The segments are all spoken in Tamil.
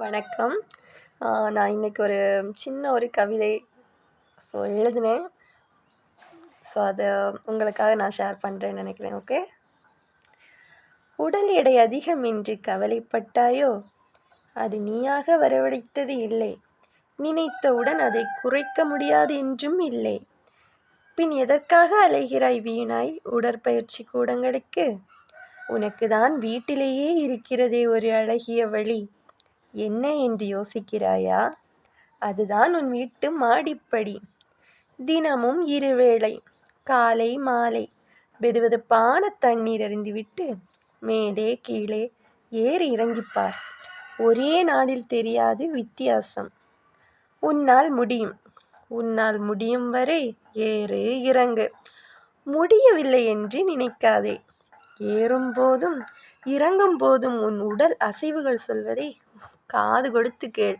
வணக்கம். நான் இன்றைக்கி ஒரு சின்ன ஒரு கவிதை ஸோ எழுதினேன். ஸோ அதை உங்களுக்காக நான் ஷேர் பண்ணுறேன்னு நினைக்கிறேன் ஓகே உடல் எடை அதிகம் என்று கவலைப்பட்டாயோ? அது நீயாக வரவழைத்தது இல்லை. நினைத்தவுடன் அதை குறைக்க முடியாது என்றும் இல்லை. பின் எதற்காக அலைகிறாய் வீணாய் உடற்பயிற்சி கூடங்களுக்கு? உனக்கு தான் வீட்டிலேயே இருக்கிறதே ஒரு அழகிய வழி. என்ன என்று யோசிக்கிறாயா? அதுதான் உன் வீட்டு மாடிப்படி. தினமும் இருவேளை காலை மாலை வெதுவெதுப்பான தண்ணீர் அறிந்துவிட்டு மேலே கீழே ஏறி இறங்கிப்பார். ஒரே நாளில் தெரியாது வித்தியாசம். உன்னால் முடியும். உன்னால் முடியும் வரை ஏறு இறங்கு. முடியவில்லை என்று நினைக்காதே. ஏறும் போதும் இறங்கும் போதும் உன் உடல் அசைவுகள் சொல்வதை காது கொடுத்து கேள்.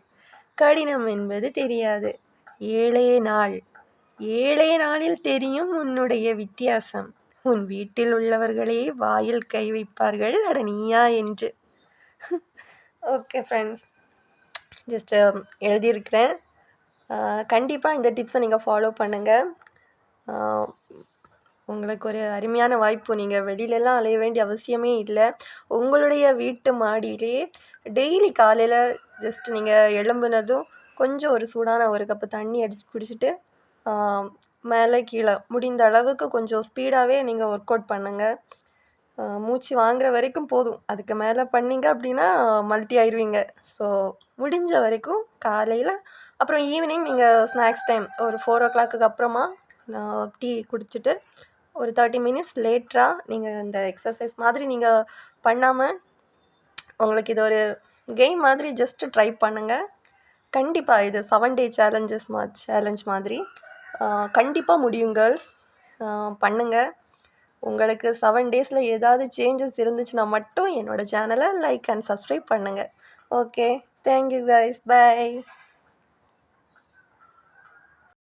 கடினம் என்பது தெரியாது. ஏழே நாள். ஏழே நாளில் தெரியும் உன்னுடைய வித்தியாசம். உன் வீட்டில் உள்ளவர்களே வாயில் கை வைப்பார்கள். அட நீயா என்று. ஓகே ஃப்ரெண்ட்ஸ் ஜஸ்ட்டு um, எழுதியிருக்கிறேன். கண்டிப்பாக இந்த டிப்ஸை நீங்கள் ஃபாலோ பண்ணுங்கள் உங்களுக்கு ஒரு அருமையான வாய்ப்பு. நீங்கள் வெளியிலலாம் அலைய வேண்டிய அவசியமே இல்லை. உங்களுடைய வீட்டு மாடியிலே டெய்லி காலையில் ஜஸ்ட் நீங்கள் எழும்புனதும் கொஞ்சம் ஒரு சூடான ஒரு கப்பு தண்ணி அடித்து குடிச்சிட்டு மேலே கீழே முடிந்த அளவுக்கு கொஞ்சம் ஸ்பீடாகவே நீங்கள் ஒர்க் அவுட் பண்ணுங்கள் மூச்சு வாங்குற வரைக்கும் போதும். அதுக்கு மேலே பண்ணிங்க அப்படின்னா மல்டி ஆயிடுவீங்க ஸோ முடிஞ்ச வரைக்கும் காலையில் அப்புறம் ஈவினிங் நீங்கள் ஸ்நாக்ஸ் டைம் ஒரு ஃபோர் ஓ கிளாக்குக்கு அப்புறமா டீ குடிச்சிட்டு ஒரு தேர்ட்டி மினிட்ஸ் லேட்டராக நீங்கள் இந்த எக்ஸசைஸ் மாதிரி நீங்கள் பண்ணாமல் உங்களுக்கு இது ஒரு கேம் மாதிரி ஜஸ்ட்டு ட்ரை பண்ணுங்கள் கண்டிப்பாக இது செவன் டே சேலஞ்சஸ் மா சேலஞ்ச் மாதிரி. கண்டிப்பாக முடியும் கேர்ள்ஸ் பண்ணுங்கள் உங்களுக்கு செவன் டேஸில் ஏதாவது சேஞ்சஸ் இருந்துச்சுன்னா மட்டும் என்னோடய சேனலை லைக் அண்ட் சப்ஸ்கிரைப் பண்ணுங்கள் okay thank you guys bye